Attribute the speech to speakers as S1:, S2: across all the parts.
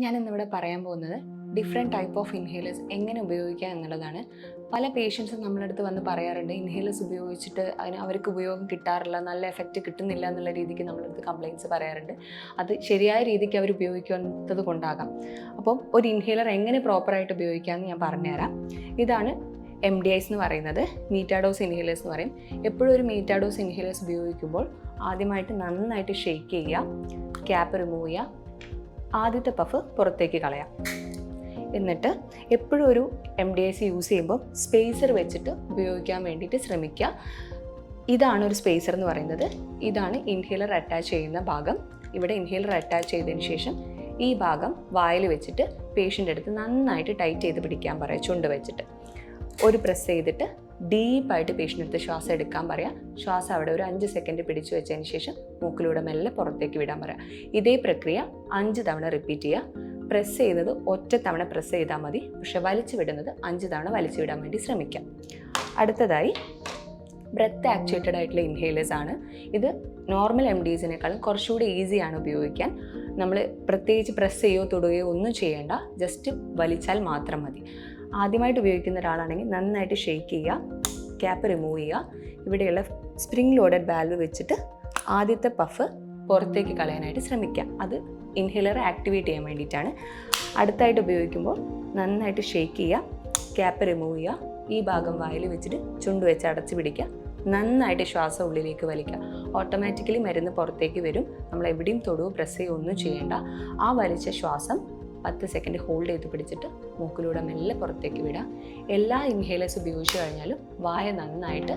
S1: ഞാൻ ഇന്നിവിടെ പറയാൻ പോകുന്നത് ഡിഫറെന്റ് ടൈപ്പ് ഓഫ് ഇൻഹേലേഴ്സ് എങ്ങനെ ഉപയോഗിക്കുക എന്നുള്ളതാണ്. പല പേഷ്യൻസും നമ്മുടെ അടുത്ത് വന്ന് പറയാറുണ്ട് ഇൻഹേലേഴ്സ് ഉപയോഗിച്ചിട്ട് അതിന് അവർക്ക് ഉപയോഗം കിട്ടാറില്ല നല്ല എഫക്റ്റ് കിട്ടുന്നില്ല എന്നുള്ള രീതിക്ക് നമ്മുടെ അടുത്ത് കംപ്ലയിന്റ്സ് പറയാറുണ്ട്. അത് ശരിയായ രീതിക്ക് അവർ ഉപയോഗിക്കാത്തത് കൊണ്ടാകാം. അപ്പം ഒരു ഇൻഹേലർ എങ്ങനെ പ്രോപ്പറായിട്ട് ഉപയോഗിക്കാമെന്ന് ഞാൻ പറഞ്ഞുതരാം. ഇതാണ് എം ഡി ഐസ് എന്ന് പറയുന്നത്. മീറ്റാഡോസ് ഇൻഹേലേഴ്സ് എന്ന് പറയും. എപ്പോഴും ഒരു മീറ്റാഡോസ് ഇൻഹേലേഴ്സ് ഉപയോഗിക്കുമ്പോൾ ആദ്യമായിട്ട് നന്നായിട്ട് ഷെയ്ക്ക് ചെയ്യുക ക്യാപ്പ് റിമൂവ് ചെയ്യുക ആദ്യത്തെ പഫ് പുറത്തേക്ക് കളയാം. എന്നിട്ട് എപ്പോഴും ഒരു എം ഡി എസ് യൂസ് ചെയ്യുമ്പോൾ സ്പേസർ വെച്ചിട്ട് ഉപയോഗിക്കാൻ വേണ്ടിയിട്ട് ശ്രമിക്കുക. ഇതാണ് ഒരു സ്പേസർ എന്ന് പറയുന്നത്. ഇതാണ് ഇൻഹേലർ അറ്റാച്ച് ചെയ്യുന്ന ഭാഗം. ഇവിടെ ഇൻഹേലർ അറ്റാച്ച് ചെയ്തതിന് ശേഷം ഈ ഭാഗം വായിൽ വെച്ചിട്ട് പേഷ്യന്റെ അടുത്ത് നന്നായിട്ട് ടൈറ്റ് ചെയ്ത് പിടിക്കാൻ പറയാം ചുണ്ട് വെച്ചിട്ട്. ഒരു പ്രസ് ചെയ്തിട്ട് ഡീപ്പായിട്ട് പേഷ്യന്റെ ശ്വാസം എടുക്കാൻ പറയാം. ശ്വാസം അവിടെ ഒരു അഞ്ച് സെക്കൻഡ് പിടിച്ചു വെച്ചതിന് ശേഷം മൂക്കിലൂടെ മെല്ലെ പുറത്തേക്ക് വിടാൻ പറയാം. ഇതേ പ്രക്രിയ അഞ്ച് തവണ റിപ്പീറ്റ് ചെയ്യുക പ്രസ് ചെയ്യുന്നത് ഒറ്റ തവണ പ്രസ് ചെയ്താൽ മതി. പക്ഷെ വലിച്ചു വിടുന്നത് അഞ്ച് തവണ വലിച്ചു വിടാൻ വേണ്ടി ശ്രമിക്കാം. അടുത്തതായി ബ്രത്ത് ആക്ച്വേറ്റഡ് ആയിട്ടുള്ള ഇൻഹേലേഴ്സ് ആണ്. ഇത് നോർമൽ എം ഡീസിനേക്കാളും കുറച്ചുകൂടി ഈസിയാണ് ഉപയോഗിക്കാൻ. നമ്മൾ പ്രത്യേകിച്ച് പ്രസ് ചെയ്യുകയോ തൊടുകയോ ഒന്നും ചെയ്യേണ്ട. ജസ്റ്റ് വലിച്ചാൽ മാത്രം മതി. ആദ്യമായിട്ട് ഉപയോഗിക്കുന്ന ഒരാളാണെങ്കിൽ നന്നായിട്ട് ഷെയ്ക്ക് ചെയ്യുക ക്യാപ്പ് റിമൂവ് ചെയ്യുക. ഇവിടെയുള്ള സ്പ്രിംഗ് ലോഡഡ് വാൽവ് വെച്ചിട്ട് ആദ്യത്തെ പഫ് പുറത്തേക്ക് കളയാനായിട്ട് ശ്രമിക്കുക. അത് ഇൻഹേലർ ആക്ടിവേറ്റ് ചെയ്യാൻ വേണ്ടിയിട്ടാണ്. അടുത്തായിട്ട് ഉപയോഗിക്കുമ്പോൾ നന്നായിട്ട് ഷെയ്ക്ക് ചെയ്യുക ക്യാപ്പ് റിമൂവ് ചെയ്യുക. ഈ ഭാഗം വായിൽ വെച്ചിട്ട് ചുണ്ട് വെച്ച് അടച്ച് പിടിക്കുക. നന്നായിട്ട് ശ്വാസം ഉള്ളിലേക്ക് വലിക്കുക. ഓട്ടോമാറ്റിക്കലി മരുന്ന് പുറത്തേക്ക് വരും. നമ്മൾ എവിടെയും തൊടുവോ പ്രസ് ചെയ്യുകയോ ഒന്നും ചെയ്യേണ്ട. ആ വലിച്ച ശ്വാസം പത്ത് സെക്കൻഡ് ഹോൾഡ് ചെയ്ത് പിടിച്ചിട്ട് മൂക്കിലൂടെ മെല്ലെ പുറത്തേക്ക് വിടാം എല്ലാ ഇൻഹേലേഴ്സ് ഉപയോഗിച്ച് കഴിഞ്ഞാലും വായ നന്നായിട്ട്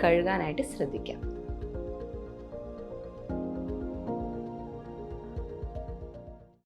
S1: കഴുകാനായിട്ട് ശ്രദ്ധിക്കാം